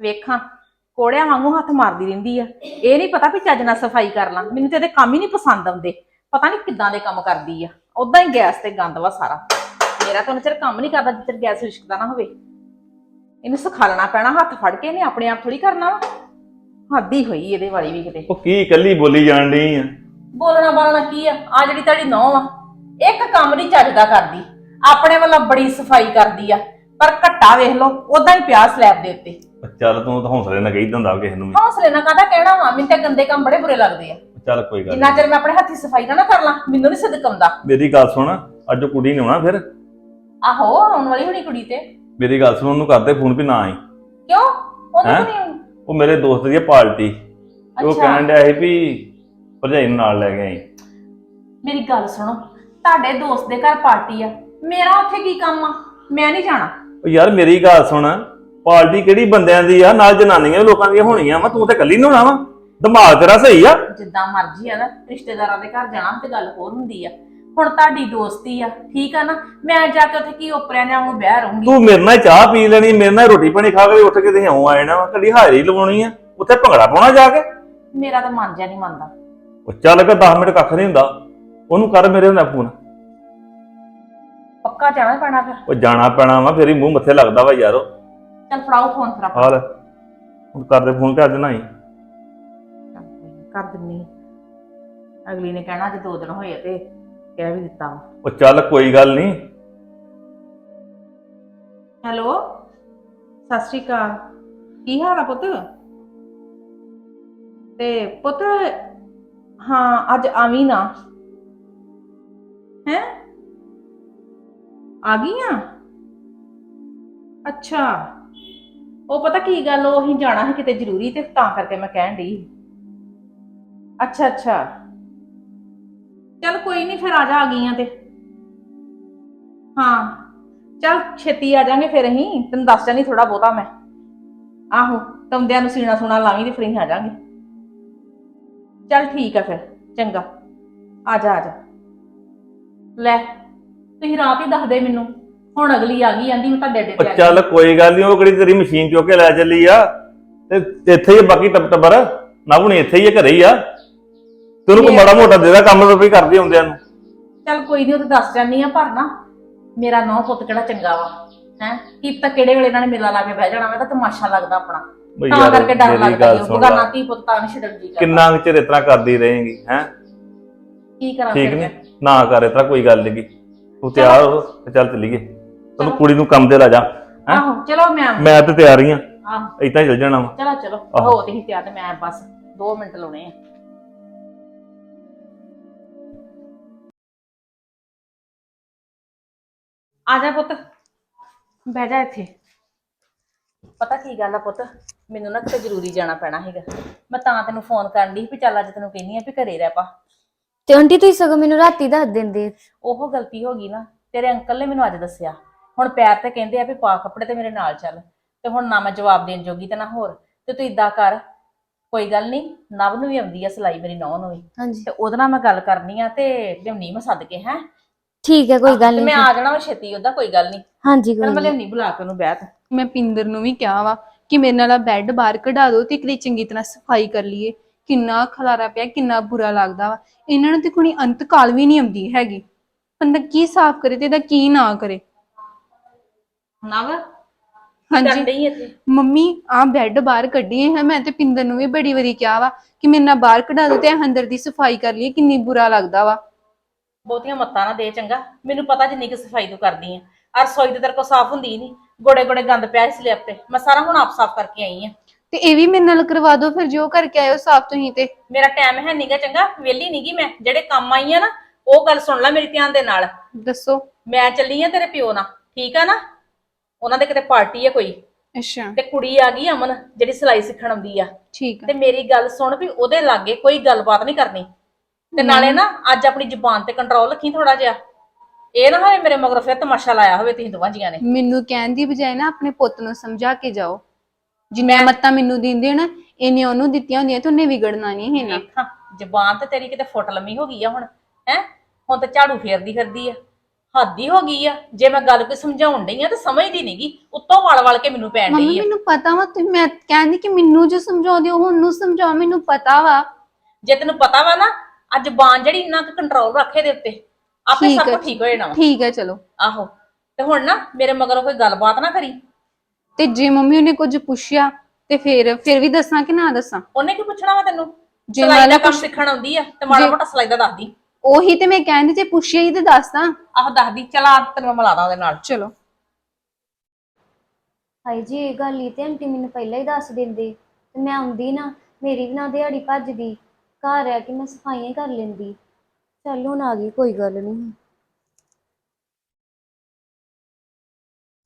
ਵੇਖਾਂ ਕੋੜਿਆਂ ਵਾਂਗੂ ਹੱਥ ਮਾਰਦੀ ਰਹਿੰਦੀ ਆ। ਇਹ ਨਹੀਂ ਪਤਾ ਵੀ ਚੱਜ ਨਾਲ ਸਫ਼ਾਈ ਕਰ ਲਾਂ। ਮੈਨੂੰ ਤੇ ਇਹਦੇ ਕੰਮ ਹੀ ਨਹੀਂ ਪਸੰਦ ਆਉਂਦੇ। ਪਤਾ ਨਹੀਂ ਕਿੱਦਾਂ ਦੇ ਕੰਮ ਕਰਦੀ ਆ। ਉਦਾਂ ਹੀ ਗੈਸ ਤੇ ਗੰਦ ਵਾ ਸਾਰਾ। ਮੇਰਾ ਤਾਂ ਚਿਰ ਕੰਮ ਨਹੀਂ ਕਰਦਾ ਜਿੱਤਰ ਗੈਸ ਰਿਸ਼ਕਦਾ ਨਾ ਹੋਵੇ। ਇਹਨੂੰ ਸਿਖਾਲਣਾ ਪੈਣਾ ਹੱਥ ਫੜ ਕੇ ਇਹਨੇ ਆਪਣੇ ਆਪ ਥੋੜੀ ਕਰਨਾ ਵਾ। ਹੱਦੀ ਹੋਈ ਇਹਦੇ ਵਾਲੀ ਵੀ ਕਿਤੇ। ਉਹ ਕੀ ਇਕੱਲੀ ਬੋਲੀ ਜਾਣ ਡਈ ਆ? ਬੋਲਣਾ ਬਾਲਣਾ ਕੀ ਆ? ਆ ਜਿਹੜੀ ਤੁਹਾਡੀ ਨੌ ਆ ਇੱਕ ਕੰਮ ਨਹੀਂ ਚੱਜਦਾ ਕਰਦੀ। ਆਪਣੇ ਵੱਲੋਂ ਬੜੀ ਸਫ਼ਾਈ ਕਰਦੀ ਆ। ਪਰ ਘੱਟਾ ਵੇਖ ਲਓ ਉਦਾਂ ਹੀ ਪਿਆ ਸਲੈਬ ਦੇ ਉੱਤੇ। ਚੱਲ ਤੂੰ ਤਾਂ ਹੌਸਲੇ ਨਾਲ ਕਹੀ ਦਿੰਦਾ ਕਿਸੇ ਨੂੰ ਵੀ। ਹੌਸਲੇ ਨਾਲ ਕਾਹਦਾ ਕਹਿਣਾ ਵਾ? ਮੈਨੂੰ ਤਾਂ ਗੰਦੇ ਕੰਮ ਬੜੇ ਬੁਰੇ ਲੱਗਦੇ ਆ। ਚੱਲ ਕੋਈ ਗੱਲ ਜਿੰਨਾ ਨੀ। ਚਿਰ ਮੈਂ ਆਪਣੇ ਹੱਥੀ ਸਫ਼ਾਈ ਨਾ ਨਾ ਕਰ ਲਾਂ ਮੈਨੂੰ ਨਹੀਂ ਸਦਕਮਦਾ ਮੇਰੀ ਗੱਲ ਸੁਣ ਅੱਜ ਉਹ ਕੁੜੀ ਨੇ ਆਉਣਾ ਫਿਰ? ਆਹੋ ਆਉਣ ਵਾਲੀ ਹੋਣੀ ਕੁੜੀ ਤੇ। ਮੇਰੀ ਗੱਲ ਸੁਣ ਉਹਨੂੰ ਕਰਦੇ ਫੋਨ ਵੀ ਨਾ ਆਈ। ਕਿਉਂ? ਉਹਨੂੰ ਹੈਂ? ਨਹੀਂ ਉਹ ਮੇਰੇ ਦੋਸਤ ਦੀ ਆ ਪਾਰਟੀ। ਤੇ ਉਹ ਅੱਛਾ। ਕਹਿਣ ਡਿਆ ਸੀ ਵੀ ਭਰਜਾਈ ਨੂੰ ਨਾਲ ਲੈ ਕੇ ਆਈ। ਮੇਰੀ ਗੱਲ ਸੁਣੋ ਤੁਹਾਡੇ ਦੋਸਤ ਦੇ ਘਰ ਪਾਰਟੀ ਆ। ਮੇਰਾ ਉੱਥੇ ਕੀ ਕੰਮ ਆ? ਮੈਂ ਨਹੀਂ ਜਾਣਾ। ਉਹ ਯਾਰ ਮੇਰੀ ਗੱਲ ਸੁਣ ਪਾਰਟੀ ਕਿਹੜੀ ਬੰਦਿਆਂ ਦੀ ਆ? ਨਾਲ ਜਨਾਨੀਆਂ ਲੋਕਾਂ ਦੀਆਂ ਹੋਣੀਆਂ ਵਾ। ਤੂੰ ਤੇ ਇਕੱਲੀ ਨੂੰ ਹੋਣਾ ਵਾ। ਦਿਮਾਗ ਤੇਰਾ ਸਹੀ ਆ। ਜਿੱਦਾਂ ਮਰਜ਼ੀ ਆ ਨਾ ਰਿਸ਼ਤੇਦਾਰਾਂ ਦੇ ਘਰ ਜਾਣਾ ਤੇ ਗੱਲ ਹੋਰ ਹੁੰਦੀ ਆ। ਹੁਣ ਤੁਹਾਡੀ ਦੋਸਤੀ ਆ ਠੀਕ ਆ ਨਾ? ਮੈਂ ਜਾ ਕੇ ਉੱਥੇ ਕੀ ਓਪਰਿਆਂ ਜਾਂ ਨੂੰ ਬਹਿ ਰਹੂੰਗੀ? ਤੂੰ ਮੇਰੇ ਨਾਲ ਚਾਹ ਪੀ ਲੈਣੀ ਮੇਰੇ ਨਾਲ ਰੋਟੀ ਪਾਣੀ ਖਾ ਕੇ ਉੱਠ ਕੇ ਤੇ ਇਉਂ ਆਏ ਨਾ ਕੱਲੀ ਹਾਜ਼ਰੀ ਲਵਾਉਣੀ ਆ। ਉੱਥੇ ਭੰਗੜਾ ਪਾਉਣਾ ਜਾ ਕੇ। ਮੇਰਾ ਤਾਂ ਮਨ ਜਿਆ ਨਹੀਂ ਮੰਨਦਾ। ਉਹ ਚੱਲ ਕੇ 10 ਮਿੰਟ ਕੱਖ ਨਹੀਂ ਹੁੰਦਾ ਉਹਨੂੰ ਕਰ ਮੇਰੇ ਨਾਲ ਫੋਨ। ਪੱਕਾ ਜਾਣਾ ਪੈਣਾ ਫਿਰ। ਉਹ ਜਾਣਾ ਪੈਣਾ ਵਾ ਫੇਰ ਹੀ ਮੂੰਹ ਮੱਥੇ ਲੱਗਦਾ ਵਾ ਯਾਰੋ। ਚੱਲ ਫੜਾਓ ਫੋਨ ਫਿਰ ਆਪਾਂ। ਹਾਲ ਹੁਣ ਕਰਦੇ ਫੋਨ ਕਰ ਦੇਣਾ ਹੀ ਕਰ ਦਿੰਨੀ ਆ। ਅਗਲੀ ਨੇ ਕਹਿਣਾ ਜੇ ਦੋ ਦਿਨ ਹੋਏ ਤੇ ਕਹਿ ਵੀ ਦਿੱਤਾ। ਉਹ ਚੱਲ ਕੋਈ ਗੱਲ ਨਹੀਂ ਹੈਲੋ ਸਤਿ ਸ਼੍ਰੀ ਅਕਾਲ। ਕੀ ਹਾਲ ਆ ਪੁੱਤ? ਤੇ ਪੁੱਤ ਹਾਂ ਅੱਜ ਆਵੀਂ ਨਾ। ਹੈ? ਆ ਗਈ ਆ? ਅੱਛਾ। ਉਹ ਪਤਾ ਕੀ ਗੱਲ, ਉਹ ਅਸੀਂ ਜਾਣਾ ਸੀ ਕਿਤੇ ਜ਼ਰੂਰੀ ਤੇ ਤਾਂ ਕਰਕੇ ਮੈਂ ਕਹਿਣ ਡਈ ਅੱਛਾ ਅੱਛਾ। ਚੱਲ ਕੋਈ ਨਹੀਂ ਫਿਰ ਆ ਜਾ, ਆ ਗਈਆਂ ਤੇ। ਹਾਂ। ਚੱਲ ਛੇਤੀ ਆ ਜਾਾਂਗੇ ਫਿਰ ਅਸੀਂ, ਤੈਨੂੰ ਦੱਸ ਜਾਣੀ ਥੋੜਾ ਬਹੁਤਾ ਮੈਂ। ਆਹੋ ਤੰਦਿਆਂ ਨੂੰ ਸੀਣਾ ਸੁਣਾ ਲਾਵੀਂ ਤੇ ਫਿਰ ਅਸੀਂ ਆ ਜਾਾਂਗੇ। ਚੱਲ ਠੀਕ ਆ ਫਿਰ, ਚੰਗਾ। ਆ ਜਾ ਆ ਜਾ। ਲੈ, ਤੁਸੀਂ ਰਾਤ ਹੀ ਦੱਸ ਦੇ ਮੈਨੂੰ। ਹੁਣ ਅਗਲੀ ਆ ਗਈ ਆਂਦੀ ਮੈਂ ਤੁਹਾਡੇ ਅੱਡੇ ਤੇ ਆ ਗਈ ਚੱਲ ਕੋਈ ਗੱਲ ਨਹੀਂ ਉਹ ਕਿਹੜੀ ਤੇਰੀ ਮਸ਼ੀਨ ਚੁੱਕ ਕੇ ਲੈ ਚੱਲੀ ਆ? ਤੇ ਇੱਥੇ ਹੀ ਆ ਬਾਕੀ ਟੱਬ ਟੱਬਰ। ਨਾ ਹੁਣ ਇੱਥੇ ਹੀ ਆ ਘਰੇ ਹੀ ਆ। ਤੈਨੂੰ ਕੋ ਮਾੜਾ ਮੋਟਾ ਦੇਦਾ ਕੰਮ ਵੀ ਕਰਦੇ ਹੁੰਦਿਆਂ ਨੂੰ। ਚੱਲ ਕੋਈ ਨਹੀਂ ਉਹ ਤਾਂ ਦੱਸ ਜਾਨੀ ਆ ਪਰ ਨਾ ਮੇਰਾ ਨੌ ਪੁੱਤ ਕਿਹੜਾ ਚੰਗਾ ਵਾ ਹੈ? ਕੀ ਪਤਾ ਕਿਹੜੇ ਵੇਲੇ ਇਹਨਾਂ ਨੇ ਮੇਲਾ ਲਾ ਕੇ ਬਹਿ ਜਾਣਾ ਮੈਂ ਤਾਂ ਤਮਾਸ਼ਾ ਲੱਗਦਾ ਆਪਣਾ। ਬਈ ਤਾਂ ਯਾਰ, ਕਰਕੇ ਡਰ ਮੇਰੀ ਲੱਗਦਾ ਗੱਲ ਜੀ ਸੁਣ ਲਾ। ਪੁੱਤ ਤਾਂ ਨਹੀਂ ਛੱਡਣ ਜੀ ਕਰਦਾ। ਕਿੰਨਾ ਕੁ ਚਿਰ ਤਰ੍ਹਾਂ ਕਰਦੀ ਰਹੇਂਗੀ ਹੈ? ਕੀ ਕਰਾਂ ਠੀਕ ਫਿਰ ਨਹੀਂ? ਨਾ ਕਰ ਤਰ੍ਹਾਂ ਕੋਈ ਗੱਲ ਨਹੀਂ ਤੂੰ ਤਿਆਰ ਹੋ ਤੇ ਚੱਲ ਚੱਲੀਏ। ਤੈਨੂੰ ਕੁੜੀ ਨੂੰ ਕੰਮ ਤੇ ਲੈ ਜਾ ਹੈਂ? ਆਹੋ ਚਲੋ ਮੈਂ ਤੇ ਤਿਆਰ ਹੀ ਆ। ਆਹੋ। ਇਦਾਂ ਚੱਲ ਜਾਣਾ ਵਾ। ਚਲੋ ਚਲੋ। ਆਹੋ। ਹੋ ਤੇ ਤਿਆਰ ਤੇ ਮੈਂ ਬਸ 2 ਮਿੰਟ ਲਾਉਣੇ ਆ। ਆ ਜਾ ਪੁੱਤ। ਬਹਿ ਜਾ ਇੱਥੇ। ਪਤਾ ਕੀ ਗੱਲ ਆ ਪੁੱਤ? ਮੈਨੂੰ ਨਾ ਕਿਤੇ ਜ਼ਰੂਰੀ ਜਾਣਾ ਪੈਣਾ ਹੈਗਾ ਮੈਂ ਤਾਂ ਤੈਨੂੰ ਫੋਨ ਕਰਨ ਦੀ ਵੀ ਚੱਲ ਅੱਜ ਤੈਨੂੰ ਕਹਿੰਨੀ ਆ ਵੀ ਘਰੇ ਰਹਿ ਪਾ। ਤੇ ਆਂਟੀ ਤੁਸੀਂ ਸਗੋਂ ਮੈਨੂੰ ਰਾਤੀ ਦੱਸ ਦਿੰਦੇ। ਉਹ ਗਲਤੀ ਹੋ ਗਈ ਨਾ। ਤੇਰੇ ਅੰਕਲ ਨੇ ਮੈਨੂੰ ਅੱਜ ਦੱਸਿਆ। ਹੁਣ ਪੈਰ ਤੇ ਕਹਿੰਦੇ ਆ ਵੀ ਪਾ ਕੱਪੜੇ ਤੇ ਮੇਰੇ ਨਾਲ ਚੱਲ। ਤੇ ਹੁਣ ਨਾ ਮੈਂ ਜਵਾਬ ਦੇਣ ਜੋਗੀ ਤੇ ਨਾ ਹੋਰ। ਤੇ ਤੂੰ ਇਦਾਂ ਕਰ ਕੋਈ ਗੱਲ ਨਹੀਂ ਨਵ ਨੂੰ ਵੀ ਆਉਂਦੀ ਆ ਸਿਲਾਈ ਮੇਰੀ ਨੌਂ ਨੂੰ ਵੀ। ਹਾਂਜੀ। ਤੇ ਉਹਦੇ ਨਾਲ ਮੈਂ ਗੱਲ ਕਰਨੀ ਆ ਤੇ ਲਿਆਉਣੀ ਮੈਂ ਸੱਦ ਕੇ ਹੈ? ਠੀਕ ਹੈ ਕੋਈ ਗੱਲ ਤੇ ਮੈਂ ਨਹੀਂ ਆ ਜਾਣਾ ਵਾ ਛੇਤੀ ਉਹਦਾ ਕੋਈ ਗੱਲ ਨਹੀਂ। ਹਾਂਜੀ ਕੋਈ ਮੈਂ ਨੀ। ਲਿਆਉਣੀ ਬੁਲਾ ਕੇ ਉਹਨੂੰ ਬੈਠ ਮੈਂ ਪਿੰਦਰ ਨੂੰ ਵੀ ਕਿਹਾ ਵਾ ਕਿ ਮੇਰੇ ਨਾਲ ਬੈੱਡ ਬਾਹਰ ਕਢਾ ਦਿਓ ਤੇ ਕਿਤੇ ਚੰਗੀ ਤਰ੍ਹਾਂ ਸਫ਼ਾਈ ਕਰ ਲਈਏ। ਕਿੰਨਾ ਖਲਾਰਾ ਪਿਆ ਕਿੰਨਾ ਬੁਰਾ ਲੱਗਦਾ ਵਾ। ਇਹਨਾਂ ਨੂੰ ਤੇ ਕੋਈ ਅੰਤ ਕਾਲ ਵੀ ਨਹੀਂ ਆਉਂਦੀ ਹੈਗੀ। ਬੰਦਾ ਕੀ ਸਾਫ਼ ਕਰੇ ਤੇ ਇਹਦਾ ਕੀ ਨਾ ਕਰੇ। ਨਵ ਹਾਂਜੀ। ਕਰਦੀ ਇੱਥੇ ਮੰਮੀ ਆ ਬੈੱਡ ਬਾਹਰ ਕੱਢੀਏ ਹੈ ਮੈਂ ਤੇ ਪਿੰਦਰ ਨੂੰ ਵੀ ਬੜੀ ਵਾਰੀ ਕਿਹਾ ਵਾ ਕਿ ਮੇਰੇ ਨਾਲ ਬਾਹਰ ਕਢਾ ਦਿਓ ਤੇ ਇਹ ਅੰਦਰ ਦੀ ਸਫ਼ਾਈ ਕਰ ਲਈਏ ਕਿੰਨੀ ਬੁਰਾ ਲੱਗਦਾ ਵਾ। ਬਹੁਤੀਆਂ ਮੱਤਾਂ ਨਾ ਦੇ ਚੰਗਾ ਮੈਨੂੰ ਪਤਾ ਜਿੰਨੀ ਕਿ ਸਫ਼ਾਈ ਤੂੰ ਕਰਦੀ ਆ। ਆ ਰਸੋਈ ਤੇ ਤੇਰੇ ਕੋ ਸਾਫ਼ ਹੁੰਦੀ ਨਹੀਂ ਗੋੜੇ ਗੋੜੇ ਗੰਦ ਪਿਆ ਇਸ ਲਿਪ ਤੇ ਮੈਂ ਸਾਰਾ ਹੁਣ ਆਪ ਸਾਫ਼ ਕਰਕੇ ਆਈ ਆ। ਤੇ ਇਹ ਵੀ ਮੇਰੇ ਨਾਲ ਕਰਵਾ ਦਿਓ ਫਿਰ ਜੋ ਕਰਕੇ ਆਇਓ ਸਾਫ਼ ਤੁਸੀਂ ਤੇ। ਮੇਰਾ ਟਾਈਮ ਹੈ ਨਹੀਂਗਾ ਚੰਗਾ ਵਿਹਲੀ ਨਹੀਂਗੀ ਮੈਂ। ਜਿਹੜੇ ਕੰਮ ਆਈ ਆ ਨਾ ਉਹ ਗੱਲ ਸੁਣ ਲੈ ਮੇਰੀ ਧਿਆਨ ਦੇ ਨਾਲ। ਦੱਸੋ। ਮੈਂ ਚੱਲੀ ਆ ਤੇਰੇ ਪਿਓ ਨਾਲ ਠੀਕ ਆ ਨਾ? ਉਹਨਾਂ ਦੇ ਕਿਤੇ ਪਾਰਟੀ ਆ ਕੋਈ। ਅੱਛਾ। ਤੇ ਕੁੜੀ ਆ ਗਈ ਅਮਨ ਜਿਹੜੀ ਸਿਲਾਈ ਸਿੱਖਣ ਆਉਂਦੀ ਆ। ਠੀਕ ਤੇ ਹੈ ਮੇਰੀ ਗੱਲ ਸੁਣ ਵੀ ਉਹਦੇ ਲਾਗੇ ਕੋਈ ਗੱਲਬਾਤ ਨਹੀਂ ਕਰਨੀ। ਤੇ ਨਾਲੇ ਨਾ ਅੱਜ ਆਪਣੀ ਜ਼ੁਬਾਨ ਤੇ ਕੰਟਰੋਲ ਰੱਖੀ ਥੋੜਾ ਜਿਹਾ। ਇਹ ਨਾ ਹੋਵੇ ਮੇਰੇ ਮਗਰ ਫਿਰ ਤਮਾਸ਼ਾ ਲਾਇਆ ਹੋਵੇ ਤੁਸੀਂ ਦੋਵਾਂ ਜੀਆਂ ਨੇ। ਮੈਨੂੰ ਕਹਿਣ ਦੀ ਬਜਾਏ ਨਾ ਆਪਣੇ ਪੁੱਤ ਨੂੰ ਸਮਝਾ ਕੇ ਜਾਓ। ਜਿੰਨੀਆਂ ਮੱਤਾਂ ਮੈਨੂੰ ਦਿੰਦੇ ਹੋ ਨਾ ਇਹਨੇ ਉਹਨੂੰ ਦਿੱਤੀਆਂ ਹੁੰਦੀਆਂ ਤੇ ਉਹਨੇ ਵਿਗੜਨਾ ਨਹੀਂ ਹੈ ਨਾ ਜ਼ੁਬਾਨ ਤੇ ਤੇਰੀ ਕਿਤੇ ਫੁੱਟ ਲੰਮੀ ਹੋ ਗਈ ਆ ਹੁਣ ਹੈ? ਹੁਣ ਤੇ ਝਾੜੂ ਫੇਰਦੀ ਫਿਰਦੀ ਆ। ਹੱਦ ਹੀ ਹੋ ਗਈ ਆ। ਜੇ ਮੈਂ ਗੱਲ ਕੋਈ ਸਮਝਾਉਣ ਡਈ ਆ ਤਾਂ ਸਮਝਦੀ ਨਹੀਂਗੀ ਉੱਤੋਂ ਵਲ ਵਲ ਕੇ ਮੈਨੂੰ ਪੈਣ ਮੰਮੀ ਡਈ ਆ। ਮੈਨੂੰ ਪਤਾ ਵਾ ਤੁਸੀਂ ਮੈਂ ਕਹਿੰਦੀ ਕਿ ਮੈਨੂੰ ਜੋ ਸਮਝਾਉਂਦੇ ਹੋ ਉਹਨੂੰ ਸਮਝਾਓ ਮੈਨੂੰ ਪਤਾ ਵਾ। ਜੇ ਤੈਨੂੰ ਪਤਾ ਵਾ ਨਾ ਅੱਜ ਜ਼ਬਾਨ ਜਿਹੜੀ ਇੰਨਾ ਕੁ ਕੰਟਰੋਲ ਰੱਖੇ ਦੇ ਉੱਤੇ ਆਪੇ ਸਭ। ਕੁਝ ਠੀਕ ਹੋ ਜਾਣਾ ਵਾ। ਠੀਕ ਹੈ ਚਲੋ। ਆਹੋ। ਤੇ ਹੁਣ ਨਾ ਮੇਰੇ ਮਗਰੋਂ ਕੋਈ ਗੱਲਬਾਤ ਨਾ ਕਰੀ। ਤੇ ਜੇ ਮੰਮੀ ਉਹਨੇ ਕੁਝ ਪੁੱਛਿਆ ਤੇ ਫਿਰ ਫਿਰ ਵੀ ਦੱਸਾਂ ਕਿ ਨਾ ਦੱਸਾਂ? ਉਹਨੇ ਕੀ ਪੁੱਛਣਾ ਵਾ ਤੈਨੂੰ? ਜੇ ਸਿਲਾਈ ਦਾ ਮੈਂ ਕੰਮ ਕੁਛ- ਸਿੱਖਣ ਆਉਂਦੀ ਆ ਤੇ ਮਾੜਾ ਜੇ- ਮੋਟਾ ਸਿਲਾਈ ਦਾ ਦੱਸਦੀ। ਉਹੀ ਤੇ ਮੈਂ ਕਹਿੰਦੀ ਜੇ ਪੁੱਛਿਆ ਹੀ ਤੇ ਦੱਸਦਾ ਆਹੋ ਦੱਸਦੀ ਚਲਾ ਤੈਨੂੰ ਮੈਂ ਮਿਲਾ ਦਾਂ ਉਹਦੇ ਨਾਲ। ਚਲੋ। ਹਾਈ ਜੀ ਇਹ ਗੱਲ ਹੀ ਤੇ ਆਂਟੀ ਮੈਨੂੰ ਪਹਿਲਾਂ ਹੀ ਦੱਸ ਦਿੰਦੇ। ਤੇ ਮੈਂ ਆਉਂਦੀ ਨਾ ਮੇਰੀ ਵੀ ਨਾ ਦਿਹਾੜੀ ਭੱਜਦੀ। ਘਰ ਆ ਕੇ ਮੈਂ ਸਫਾਈਆਂ ਹੀ ਕਰ ਲੈਂਦੀ। ਚੱਲ ਹੁਣ ਆ ਗਈ ਕੋਈ ਗੱਲ ਨਹੀਂ।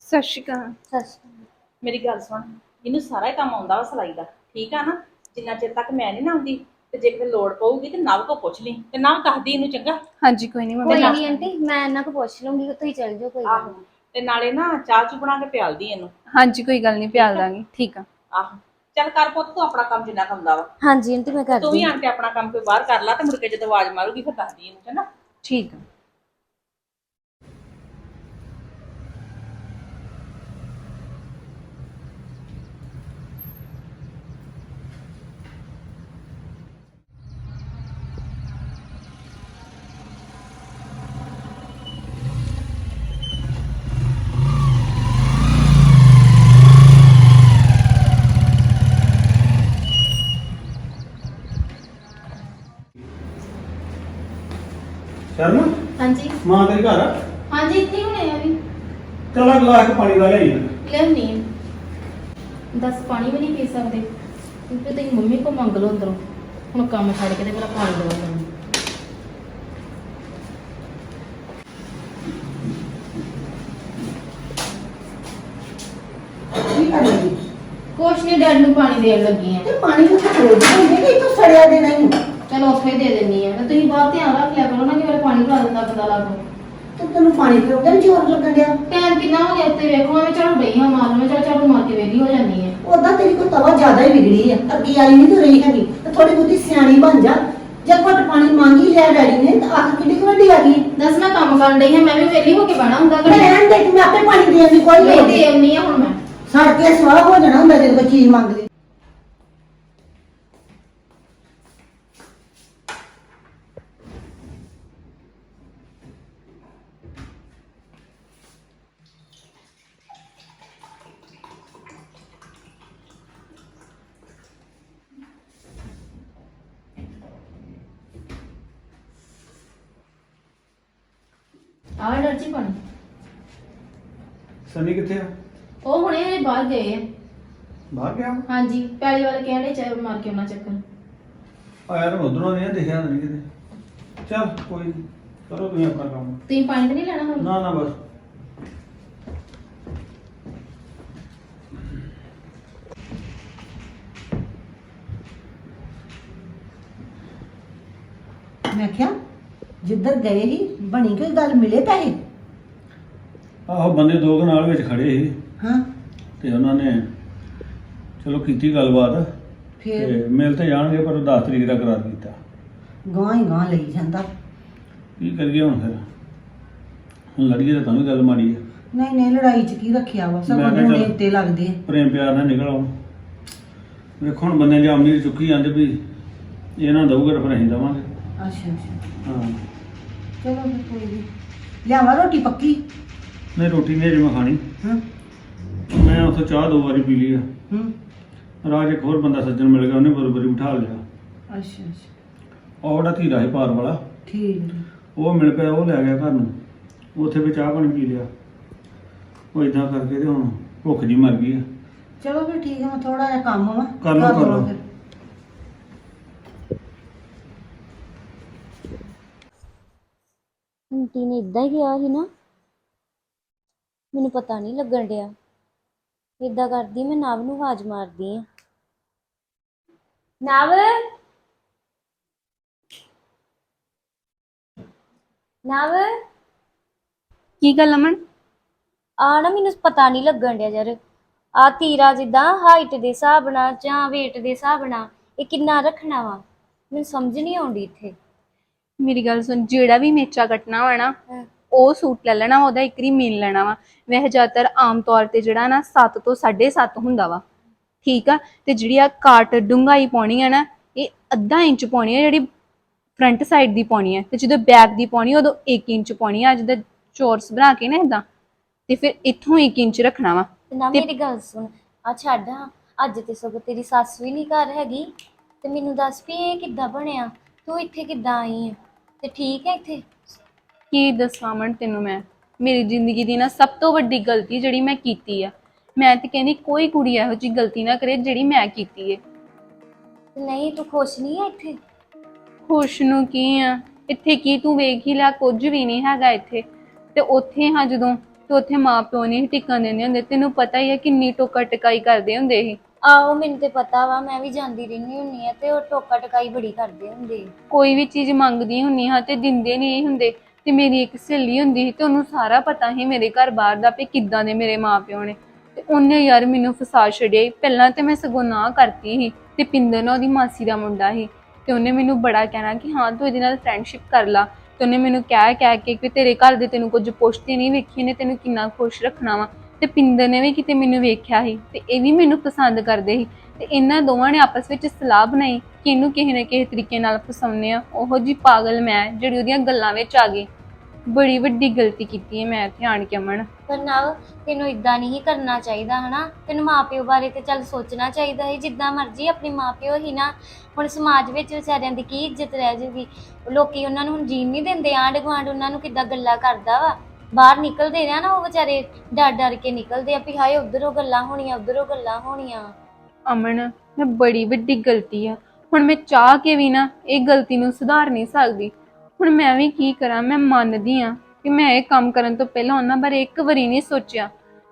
ਸਤਿ ਸ਼੍ਰੀ ਅਕਾਲ। ਸਤਿ ਸ਼੍ਰੀ ਅਕਾਲ। ਮੇਰੀ ਗੱਲ ਸੁਣ ਇਹਨੂੰ ਸਾਰਾ ਹੀ ਕੰਮ ਆਉਂਦਾ ਵਾ ਸਿਲਾਈ ਦਾ ਠੀਕ ਆ ਨਾ? ਜਿੰਨਾ ਚਿਰ ਤੱਕ ਮੈਂ ਨਹੀਂ ਨਾ ਆਉਂਦੀ ਤੇ ਜੇ ਕਿਤੇ ਲੋੜ ਪਊਗੀ ਤੇ ਨਵ ਕੋ ਪੁੱਛ ਲਈ ਤੇ ਨਵ ਦੱਸਦੀ ਇਹਨੂੰ ਚੰਗਾ। ਹਾਂਜੀ ਕੋਈ ਨਹੀਂ ਮੰਮੀ। ਕੋਈ ਨਹੀਂ ਆਂਟੀ ਮੈਂ ਇਹਨਾਂ ਕੋ ਪੁੱਛ ਲੂੰਗੀ ਤੁਸੀਂ ਚੱਲ ਜਾਓ ਕੋਈ ਗੱਲ ਆਹੋ। ਤੇ ਨਾਲੇ ਨਾ ਚਾਹ ਚੂ ਬਣਾ ਕੇ ਪਿਆਲਦੀ ਇਹਨੂੰ। ਹਾਂਜੀ ਕੋਈ ਗੱਲ ਨਹੀਂ ਪਿਆਲ ਦਾਂਗੀ ਠੀਕ ਆ। ਆਹੋ। ਚੱਲ ਕਰ ਪੁੱਤ ਤੂੰ ਆਪਣਾ ਕੰਮ ਜਿੰਨਾ ਕੁ ਹੁੰਦਾ ਵਾ। ਹਾਂਜੀ ਆਂਟੀ ਮੈਂ ਤੂੰ ਕਰਦੀ ਵੀ ਆਣ ਕੇ ਆਪਣਾ ਕੰਮ ਕੋਈ ਬਾਹਰ ਕਰ ਲਾ ਤੇ ਮੁੜ ਕੇ ਜਦੋਂ ਆਵਾਜ਼ ਮਾਰੂਗੀ ਫਿਰ ਦੱਸਦੀ ਇਹਨੂੰ ਚੰਗਾ? ਠੀਕ ਆ ਸ਼ਰਮ ਹਾਂਜੀ ਮਾਂ ਤੇਰੀ ਘਰ? ਆ ਹਾਂਜੀ ਇੱਥੇ ਹੀ ਹੋਣੇ ਆ ਵੀ ਚੱਲ ਆ ਗਲਾਸ ਪਾਣੀ ਦਾ ਲਿਆਈ। ਲੈਣੀ ਦਸ ਪਾਣੀ ਵੀ ਨਹੀਂ ਪੀ ਸਕਦੇ। ਕਿਉਂਕਿ ਤੁਸੀਂ ਮੰਮੀ ਕੋ ਮੰਗ ਲਓ ਅੰਦਰੋਂ। ਹੁਣ ਕੰਮ ਛੱਡ ਕੇ ਤੇ ਮੇਰਾ ਪਾਣੀ ਦਵਾ ਮੈਨੂੰ ਕੀ ਕਰ ਕੁਛ ਨਹੀਂ ਡੈਡ ਨੂੰ ਪਾਣੀ ਦੇਣ ਲੱਗੀ ਆ ਤੇ ਪਾਣੀ ਨੂੰ ਛੋੜ ਦੇ ਕਿ ਤੂੰ ਸੜਿਆ ਦੇ ਨਹੀਂ ਚਲੋ ਉੱਥੇ ਦੇ ਦਿੰਨੀ ਆ ਤੇ ਤੁਸੀਂ ਬਾਹਰ ਧਿਆਨ ਰੱਖ ਲਿਆ ਕਰੋ ਨਾ ਕਿ ਮੇਰੇ ਪਾਣੀ ਭਰਾ ਦਿੰਦਾ ਪਤਾ ਲੱਗ ਤੇ ਤੈਨੂੰ ਪਾਣੀ ਪੀਉਂਦਾ ਨੀ ਜ਼ੋਰ ਲੱਗਣ ਡਿਆ? ਟਾਈਮ ਕਿੰਨਾ ਹੋ ਗਿਆ ਉੱਤੇ ਵੇਖੋ ਮੈਂ ਚਲ ਡਈ ਹਾਂ ਮਾਰਨ ਮੈਂ ਚਲ ਝਾੜੂ ਮਾਰ ਕੇ ਵੇਲੀ ਹੋ ਜਾਂਦੀ ਆ ਉਦਾਂ ਤੇਰੀ ਕੋਈ ਤਵਾ ਜ਼ਿਆਦਾ ਹੀ ਵਿਗੜੀ ਆ ਅੱਗੇ ਵਾਲੀ ਨਹੀਂ ਤੂੰ ਰਹੀ ਹੈਗੀ ਤੇ ਥੋੜੀ ਬਹੁਤੀ ਸਿਆਣੀ ਬਣ ਜਾ। ਜੇ ਘੁੱਟ ਪਾਣੀ ਮੰਗੀ ਲਿਆ ਡੈਡੀ ਨੇ ਤਾਂ ਅੱਖ ਕਿੰਨੀ ਕੁ ਵੱਡੀ ਆ ਗਈ। ਦੱਸ ਮੈਂ ਕੰਮ ਕਰਨ ਡਈ ਹਾਂ ਮੈਂ ਵੀ ਵੇਲੀ ਹੋ ਕੇ ਬਹਿਣਾ ਹੁੰਦਾ ਮੈਂ ਰਹਿਣ ਦੇ ਮੈਂ ਆਪੇ ਪਾਣੀ ਦੇਣ ਦੀ ਕੋਈ ਨਹੀਂ ਲੋੜ ਨਹੀਂ। ਆ ਹੁਣ ਮੈਂ। ਸੜ ਕੇ ਸਵਾਹ ਹੋ ਜਾਣਾ ਹੁੰਦਾ ਜਦੋਂ ਕੋਈ ਚੀਜ਼ ਮੰਗਦੇ। ਆਹ ਡਰ ਜੀ ਪਾਣੀ ਸਨੀ ਕਿੱਥੇ ਆ? ਉਹ ਹੁਣੇ ਬਾਹਰ ਗਏ। ਆ ਬਾਹਰ ਗਿਆ? ਹਾਂਜੀ ਪੈਲੀ ਵਾਲੇ ਕਹਿੰਦੇ ਚਾਹ ਮਾਰ ਕੇ ਆਉਣਾ ਚੱਕਰ। ਆਇਆ ਤਾਂ ਉਧਰੋਂ ਨਹੀਂ ਦਿਖਿਆ ਨਹੀਂ ਕਿਤੇ। ਚੱਲ ਕੋਈ ਨੀ, ਕਰੋ ਤੁਸੀਂ ਆਪਣਾ ਕੰਮ। ਤੁਸੀਂ ਪਾਣੀ ਤਾਂ ਨਹੀਂ ਲੈਣਾ ਹੁਣ? ਨਾ ਨਾ ਬਸ। ਮੈਂ ਕਿਹਾ ਜਿੱਧਰ ਗਏ ਸੀ ਬਣੀ ਕੋਈ ਗੱਲ ਮਿਲੇ ਪੈਸੇ? ਆਹੋ ਬੰਦੇ ਦੋ ਕੁ ਨਾਲ ਵਿੱਚ ਖੜੇ ਸੀ। ਹਾਂ। ਤੇ ਉਹਨਾਂ ਨੇ ਚਲੋ ਕੀਤੀ ਗੱਲਬਾਤ। ਫਿਰ? ਤੇ ਮਿਲ ਤੇ ਜਾਣਗੇ ਪਰ 10 ਤਰੀਕ ਦਾ ਕਰਾਰ ਕੀਤਾ। ਗਾਂ ਹੀ ਗਾਂ ਲਈ ਜਾਂਦਾ। ਕੀ ਕਰੀਏ ਹੁਣ ਫਿਰ? ਹੁਣ ਲੜੀਏ ਤਾਂ ਤਾਂ ਵੀ ਗੱਲ ਮਾੜੀ ਹੈ ਨਹੀਂ ਨਹੀਂ ਲੜਾਈ 'ਚ ਕੀ ਰੱਖਿਆ ਵਾ? ਸਭ ਮੈਂ ਕਿਹਾ ਉਹਨੇ ਚੱਲ- ਉੱਤੇ ਲੱਗਦੇ ਆ। ਪ੍ਰੇਮ ਪਿਆਰ ਨਾਲ ਨਿਕਲ ਆਉਣ ਵੇਖੋ ਹੁਣ ਬੰਦੇ ਜਾਂ ਅਮੀਰ ਚੁੱਕੀ ਜਾਂਦੇ ਵੀ ਇਹਨਾਂ ਦਊਗਾ ਤਾਂ ਫਿਰ ਅਸੀਂ ਦੇਵਾਂਗੇ। ਅੱਛਾ ਅੱਛਾ। ਹਾਂ। ਚਲੋ ਫਿਰ ਕੋਈ ਨਹੀਂ ਲਿਆਵਾ ਰੋਟੀ ਪੱਕੀ? ਨਹੀਂ ਰੋਟੀ ਨਹੀਂ ਅਜੇ ਮੈਂ ਖਾਣੀ। ਹਾਂ। ਮੈਂ ਉੱਥੋਂ ਚਾਹ ਦੋ ਵਾਰੀ ਪੀ ਲਈ ਆ। ਹੂੰ। ਰਾਜ ਇੱਕ ਹੋਰ ਬੰਦਾ ਸੱਜਣ ਮਿਲ ਗਿਆ ਉਹਨੇ ਬਰਬਰੀ ਬਿਠਾ ਲਿਆ। ਅੱਛਾ ਅੱਛਾ। ਉਹ ਜਿਹੜਾ ਧੀਰਾ ਸੀ ਪਾਰ ਵਾਲਾ ਠੀਕ। ਉਹ ਮਿਲ ਪਿਆ ਉਹ ਲੈ ਗਿਆ ਘਰ ਨੂੰ। ਉੱਥੇ ਵੀ ਚਾਹ ਪਾਣੀ ਪੀ ਲਿਆ। ਉਹ ਇਦਾਂ ਕਰਕੇ ਤੇ ਹੁਣ ਭੁੱਖ ਜੀ ਮਰ ਗਈ ਆ। ਚਲੋ ਫਿਰ ਠੀਕ ਹੈ ਮੈਂ ਥੋੜਾ ਜਿਹਾ ਕੰਮ ਵਾ ਕਰ ਲਓ, ਕਰ ਲਓ ਲਓ। ਫਿਰ। ਆਂਟੀ ਨੇ ਇਦਾਂ ਹੀ ਕਿਹਾ ਸੀ ਨਾ ਮੈਨੂੰ ਪਤਾ ਨਹੀਂ ਲੱਗਣ ਡਿਆ। ਇਦਾਂ ਕਰਦੀ ਮੈਂ ਨਵ ਨੂੰ ਆਵਾਜ਼ ਮਾਰਦੀ ਆ। ਨਵ? ਨਵ? ਕੀ ਗੱਲ ਅਮਨ? ਆ ਨਾ ਮੈਨੂੰ ਪਤਾ ਨਹੀਂ ਲੱਗਣ ਡਿਆ ਯਾਰ। ਆ ਤੀਰਾ ਜਿੱਦਾਂ ਹਾਈਟ ਦੇ ਹਿਸਾਬ ਨਾਲ ਜਾਂ weight ਦੇ ਹਿਸਾਬ ਨਾਲ ਇਹ ਕਿੰਨਾ ਰੱਖਣਾ ਵਾ ਮੈਨੂੰ ਸਮਝ ਨਹੀਂ ਆਉਂਦੀ ਇੱਥੇ। ਮੇਰੀ ਗੱਲ ਸੁਣ ਜਿਹੜਾ ਵੀ ਮੇਚਾ ਕੱਟਣਾ ਵਾ ਨਾ। ਉਹ ਸੂਟ ਲੈ ਲੈਣਾ ਵਾ, ਉਹਦਾ ਇੱਕ ਰੀ ਮਿਲ ਲੈਣਾ ਵਾ। ਵੈਸੇ ਜ਼ਿਆਦਾਤਰ ਆਮ ਤੌਰ ਤੇ ਜਿਹੜਾ ਨਾ 7 ਤੋਂ 7.5 ਹੁੰਦਾ ਵਾ। ਠੀਕ ਆ? ਤੇ ਜਿਹੜੀ ਆ ਕਾਟ ਡੂੰਘਾਈ ਪਾਉਣੀ ਆ ਨਾ ਇਹ ਅੱਧਾ ਇੰਚ ਪਾਉਣੀ ਆ ਜਿਹੜੀ ਫਰੰਟ ਸਾਈਡ ਦੀ ਪਾਉਣੀ ਆ। ਤੇ ਜਦੋਂ ਬੈਕ ਦੀ ਪਾਉਣੀ ਆ, ਉਦੋਂ 1 ਇੰਚ ਪਾਉਣੀ ਆ ਜਿੱਦਾਂ ਚੋਰਸ ਬਣਾ ਕੇ ਨਾ ਇਦਾਂ ਤੇ ਫਿਰ ਇੱਥੋਂ 1 ਇੰਚ ਰੱਖਣਾ ਵਾ। ਤੇ ਨਾ ਮੇਰੀ ਗੱਲ ਸੁਣ ਆ ਛੱਡ ਹਾਂ। ਅੱਜ ਤੇ ਸਗੋਂ ਤੇਰੀ ਸੱਸ ਵੀ ਨਹੀਂ ਘਰ ਹੈਗੀ। ਤੇ ਮੈਨੂੰ ਦੱਸ ਵੀ ਇਹ ਕਿੱਦਾਂ ਬਣਿਆ? ਤੂੰ ਇੱਥੇ ਕਿੱਦਾਂ ਆਈ ਹੈ ਤੇ ਠੀਕ ਹੈ ਇੱਥੇ? ਕੀ ਦੱਸਾਂ ਮਨ ਤੈਨੂੰ ਮੈਂ? ਮੇਰੀ ਜ਼ਿੰਦਗੀ ਦੀ ਨਾ ਸਭ ਤੋਂ ਵੱਡੀ ਗਲਤੀ ਜਿਹੜੀ ਮੈਂ ਕੀਤੀ ਆ। ਮੈਂ ਤੇ ਕਹਿੰਦੀ ਕੋਈ ਕੁੜੀ ਇਹੋ ਜਿਹੀ ਗਲਤੀ ਨਾ ਕਰੇ ਜਿਹੜੀ ਮੈਂ ਕੀਤੀ ਏ। ਨਹੀਂ ਤੂੰ ਖੁਸ਼ ਨਹੀਂ ਹੈ ਇੱਥੇ? ਖੁਸ਼ ਨੂੰ ਕੀ ਆ? ਇੱਥੇ ਕੀ ਤੂੰ ਵੇਖ ਹੀ ਲਿਆ ਕੁਝ ਵੀ ਨਹੀਂ ਹੈਗਾ ਇੱਥੇ। ਤੇ ਉੱਥੇ ਹਾਂ ਜਦੋਂ ਤੇ ਉੱਥੇ ਮਾਂ ਪਿਓ ਨਹੀਂ ਟਿਕਣ ਦਿੰਦੇ ਹੁੰਦੇ ਤੈਨੂੰ ਪਤਾ ਹੀ ਹੈ ਕਿੰਨੀ ਟੋਕਾ ਟਕਾਈ ਕਰਦੇ ਹੁੰਦੇ ਸੀ। ਆਹੋ, ਮੈਨੂੰ ਤੇ ਪਤਾ ਵਾ, ਮੈਂ ਵੀ ਜਾਂਦੀ ਰਹਿੰਦੀ ਹੁੰਨੀ ਆ ਤੇ ਉਹ ਟੋਕਾ ਟਕਾਈ ਬੜੀ ਕਰਦੇ ਹੁੰਦੇ ਕੋਈ ਵੀ ਚੀਜ਼ ਮੰਗਦੀ ਹੁੰਨੀ ਹਾਂ ਤੇ ਦਿੰਦੇ ਨਹੀਂ ਹੁੰਦੇ ਤੇ ਮੇਰੀ ਇੱਕ ਸਹੇਲੀ ਹੁੰਦੀ ਸੀ ਤੇ ਉਹਨੂੰ ਸਾਰਾ ਪਤਾ ਸੀ ਮੇਰੇ ਘਰ ਬਾਹਰ ਦਾ ਵੀ ਕਿੱਦਾਂ ਦੇ ਮੇਰੇ ਮਾਪਿਓ ਨੇ। ਤੇ ਉਹਨੇ ਯਾਰ ਮੈਨੂੰ ਫਸਾ ਛੜਿਆ ਈ। ਪਹਿਲਾਂ ਤੇ ਮੈਂ ਸਗੋਂ ਨਾ ਕਰਤੀ ਸੀ ਤੇ ਪਿੰਦਰ ਨਾ ਉਹਦੀ ਮਾਸੀ ਦਾ ਮੁੰਡਾ ਸੀ ਤੇ ਉਹਨੇ ਮੈਨੂੰ ਬੜਾ ਕਹਿਣਾ ਕਿ ਹਾਂ, ਤੂੰ ਇਹਦੇ ਨਾਲ ਫਰੈਂਡਸ਼ਿਪ ਕਰ ਲਾ। ਤੇ ਉਹਨੇ ਮੈਨੂੰ ਕਹਿ ਕਹਿ ਕੇ ਕਿ ਤੇਰੇ ਘਰ ਦੇ ਤੈਨੂੰ ਕੁਝ ਪੁੱਛਦੇ ਨਹੀਂ ਵੇਖੀ ਨੇ ਤੈਨੂੰ ਕਿੰਨਾ ਖੁਸ਼ ਰੱਖਣਾ ਵਾ। ਤੇ ਪਿੰਦਰ ਨੇ ਵੀ ਕਿਤੇ ਮੈਨੂੰ ਵੇਖਿਆ ਸੀ ਤੇ ਇਹ ਵੀ ਮੈਨੂੰ ਪਸੰਦ ਕਰਦੇ ਸੀ। ਤੇ ਇਹਨਾਂ ਦੋਵਾਂ ਨੇ ਆਪਸ ਵਿੱਚ ਸਲਾਹ ਬਣਾਈ ਕਿ ਇਹਨੂੰ ਕਿਸੇ ਨਾ ਕਿਸੇ ਤਰੀਕੇ ਨਾਲ ਫਸਾਉਣੇ ਆ ਉਹੋ ਜੀ ਪਾਗਲ ਮੈਂ ਜਿਹੜੀ ਉਹਦੀਆਂ ਗੱਲਾਂ ਵਿੱਚ ਆ ਗਈ। ਬੜੀ ਵੱਡੀ ਗਲਤੀ ਕੀਤੀ ਹੈ ਮੈਂ ਇੱਥੇ ਆਣ ਕੇ ਅਮਨ। ਪਰ ਨਾ ਤੈਨੂੰ ਇਦਾਂ ਨਹੀਂ ਕਰਨਾ ਚਾਹੀਦਾ, ਹਨਾ? ਤੈਨੂੰ ਮਾਪਿਓ ਬਾਰੇ ਤੇ ਚੱਲ ਸੋਚਣਾ ਚਾਹੀਦਾ ਹੈ ਜਿੱਦਾਂ ਮਰਜ਼ੀ ਆਪਣੇ ਮਾਪਿਓ ਹੀ ਨਾ। ਹੁਣ ਸਮਾਜ ਵਿੱਚ ਵਿਚਾਰਿਆਂ ਦੀ ਕੀ ਇੱਜ਼ਤ ਰਹਿ ਜੂਗੀ? ਲੋਕੀ ਉਹਨਾਂ ਨੂੰ ਹੁਣ ਜੀਣ ਨਹੀਂ ਦਿੰਦੇ। ਆਂਢ ਗੁਆਂਢ ਉਹਨਾਂ ਨੂੰ ਕਿੱਦਾਂ ਗੱਲਾਂ ਕਰਦਾ ਵਾ? ਬਾਹਰ ਨਿਕਲਦੇ ਨੇ ਨਾ ਉਹ ਵਿਚਾਰੇ, ਡਰ ਡਰ ਕੇ ਨਿਕਲਦੇ ਆ ਵੀ ਹਾਏ ਉਧਰੋਂ ਗੱਲਾਂ ਹੋਣੀਆਂ, ਉਧਰੋਂ ਗੱਲਾਂ ਹੋਣੀਆਂ। ਅਮਨ, ਮੈਂ ਬੜੀ ਵੱਡੀ ਗਲਤੀ ਆ। ਹੁਣ ਮੈਂ ਚਾਹ ਕੇ ਵੀ ਨਾ ਇਹ ਗਲਤੀ ਨੂੰ ਸੁਧਾਰ ਨਹੀਂ ਸਕਦੀ। ਹੁਣ ਮੈਂ ਵੀ ਕੀ ਕਰਾਂ, ਮੈਂ ਮੰਨਦੀ ਆ ਕਿ ਮੈਂ ਇਹ ਕੰਮ ਕਰਨ ਤੋਂ ਪਹਿਲਾਂ ਉਹਨਾਂ ਬਾਰੇ ਇੱਕ ਵਾਰੀ ਨਹੀਂ ਸੋਚਿਆ।